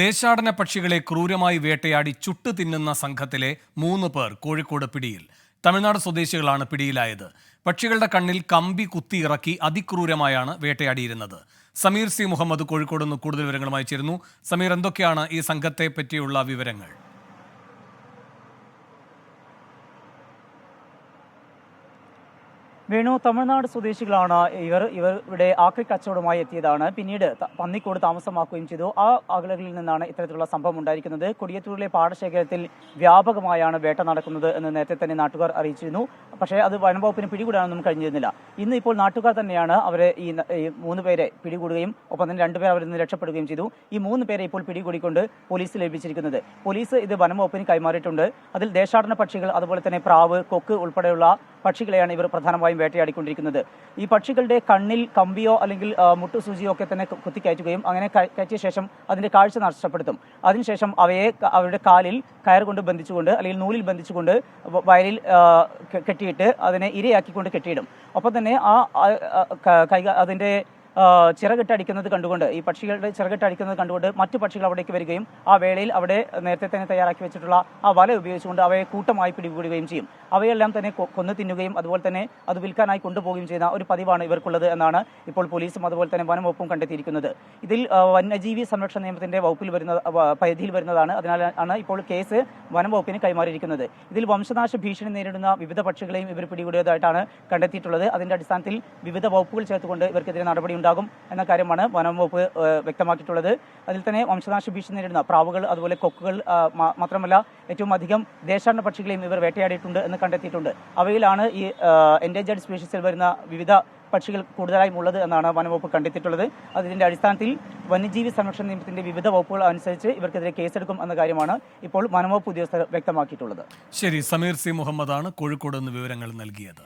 ദേശാടന പക്ഷികളെ ക്രൂരമായി വേട്ടയാടി ചുട്ടു തിന്നുന്ന സംഘത്തിലെ മൂന്ന് പേർ കോഴിക്കോട് പിടിയിൽ തമിഴ്നാട് സ്വദേശികളാണ് പിടിയിലായത്. പക്ഷികളുടെ കണ്ണിൽ കമ്പി കുത്തി ഇറക്കി അതിക്രൂരമായാണ് വേട്ടയാടിയിരുന്നത്. സമീർ സി മുഹമ്മദ് കോഴിക്കോട് നിന്ന് കൂടുതൽ വിവരങ്ങളുമായി ചേരുന്നു. സമീർ എന്തൊക്കെയാണ് ഈ സംഘത്തെ പറ്റിയുള്ള വിവരങ്ങൾ? വേണു തമിഴ്നാട് സ്വദേശികളാണ് ഇവർ. ഇവർ ഇവിടെ ആക്രി കച്ചവടമായി എത്തിയതാണ്. പിന്നീട് പന്നിക്കോട് താമസമാക്കുകയും ചെയ്തു. ആ അകലകളിൽ നിന്നാണ് ഇത്തരത്തിലുള്ള സംഭവം ഉണ്ടായിരിക്കുന്നത്. കൊടിയത്തൂരിലെ പാടശേഖരത്തിൽ വ്യാപകമായാണ് വേട്ട നടക്കുന്നത് എന്ന് നേരത്തെ തന്നെ നാട്ടുകാർ അറിയിച്ചിരുന്നു. പക്ഷേ അത് വനംവകുപ്പിന് പിടികൂടാനൊന്നും കഴിഞ്ഞിരുന്നില്ല. ഇന്ന് ഇപ്പോൾ നാട്ടുകാർ തന്നെയാണ് അവരെ ഈ മൂന്ന് പേരെ പിടികൂടുകയും ഒപ്പം തന്നെ രണ്ടുപേർ അവരിൽ നിന്ന് രക്ഷപ്പെടുകയും ചെയ്തു. ഈ മൂന്ന് പേരെ ഇപ്പോൾ പിടികൂടിക്കൊണ്ട് പോലീസ് ലഭിച്ചിരിക്കുന്നത് പോലീസ് ഇത് വനംവകുപ്പിന് കൈമാറിയിട്ടുണ്ട്. അതിൽ ദേശാടന പക്ഷികൾ അതുപോലെ തന്നെ പ്രാവ് കൊക്ക് ഉൾപ്പെടെയുള്ള പക്ഷികളെയാണ് ഇവർ പ്രധാനമായും വേട്ടയാടിക്കൊണ്ടിരിക്കുന്നത്. ഈ പക്ഷികളുടെ കണ്ണിൽ കമ്പിയോ അല്ലെങ്കിൽ മുട്ടു മുട്ടുസൂചിയോ ഒക്കെ തന്നെ കുത്തിക്കയറ്റുകയും അങ്ങനെ കയ- കയറ്റിയ ശേഷം അതിന്റെ കാഴ്ച നഷ്ടപ്പെടുത്തും. അതിനുശേഷം അവയെ അവരുടെ കാലിൽ കയർ കൊണ്ട് ബന്ധിച്ചുകൊണ്ട് അല്ലെങ്കിൽ നൂലിൽ ബന്ധിച്ചുകൊണ്ട് വയലിൽ കെട്ടിയിട്ട് അതിനെ ഇരയാക്കിക്കൊണ്ട് കെട്ടിയിടും. ഒപ്പം തന്നെ ആ കൈ അതിന്റെ ചിറകിട്ടടിക്കുന്നത് കണ്ടുകൊണ്ട് ഈ പക്ഷികളുടെ ചിറകിട്ടടിക്കുന്നത് കണ്ടുകൊണ്ട് മറ്റു പക്ഷികൾ അവിടേക്ക് വരികയും ആ വേളയിൽ അവിടെ നേരത്തെ തന്നെ തയ്യാറാക്കി വെച്ചിട്ടുള്ള ആ വല ഉപയോഗിച്ചുകൊണ്ട് അവയെ കൂട്ടമായി പിടികൂടുകയും ചെയ്യും. അവയെല്ലാം തന്നെ കൊന്നു തിന്നുകയും അതുപോലെ തന്നെ അത് വിൽക്കാനായി കൊണ്ടുപോകുകയും ചെയ്യുന്ന ഒരു പതിവാണ് ഇവർക്കുള്ളത് എന്നാണ് ഇപ്പോൾ പോലീസും അതുപോലെ തന്നെ വനംവകുപ്പും കണ്ടെത്തിയിരിക്കുന്നത്. ഇതിൽ വന്യജീവി സംരക്ഷണ നിയമത്തിന്റെ വകുപ്പിൽ വരുന്ന പരിധിയിൽ വരുന്നതാണ്. അതിനാലാണ് ഇപ്പോൾ കേസ് വനംവകുപ്പിന് കൈമാറിയിരിക്കുന്നത്. ഇതിൽ വംശനാശ ഭീഷണി നേരിടുന്ന വിവിധ പക്ഷികളെയും ഇവർ പിടികൂടിയതായിട്ടാണ് കണ്ടെത്തിയിട്ടുള്ളത്. അതിന്റെ അടിസ്ഥാനത്തിൽ വിവിധ വകുപ്പുകൾ ചേർത്തുകൊണ്ട് ഇവർക്കെതിരെ നടപടി ഉണ്ടാകും എന്ന കാര്യമാണ് വനം വകുപ്പ് വ്യക്തമാക്കിയിട്ടുള്ളത്. അതിൽ തന്നെ വംശനാശ ഭീഷണി നേരിടുന്ന പ്രാവുകൾ അതുപോലെ കൊക്കുകൾ മാത്രമല്ല ഏറ്റവും അധികം ദേശാടന പക്ഷികളെയും ഇവർ വേട്ടയാടിയിട്ടുണ്ട് എന്ന് കണ്ടെത്തിയിട്ടുണ്ട്. അവയിലാണ് ഈ എൻഡേഞ്ചേർഡ് സ്പീഷീസിൽ വരുന്ന വിവിധ പക്ഷികൾ കൂടുതലായും ഉള്ളത് എന്നാണ് വനംവകുപ്പ് കണ്ടെത്തിയിട്ടുള്ളത്. അതിന്റെ അടിസ്ഥാനത്തിൽ വന്യജീവി സംരക്ഷണ നിയമത്തിന്റെ വിവിധ വകുപ്പുകൾ അനുസരിച്ച് ഇവർക്കെതിരെ കേസെടുക്കും എന്ന കാര്യമാണ് ഇപ്പോൾ വനംവകുപ്പ് ഉദ്യോഗസ്ഥർ വ്യക്തമാക്കിയിട്ടുള്ളത്. ശരി സമീർ സി മുഹമ്മദാണ് കോഴിക്കോട് നിന്ന് വിവരങ്ങൾ നൽകിയത്.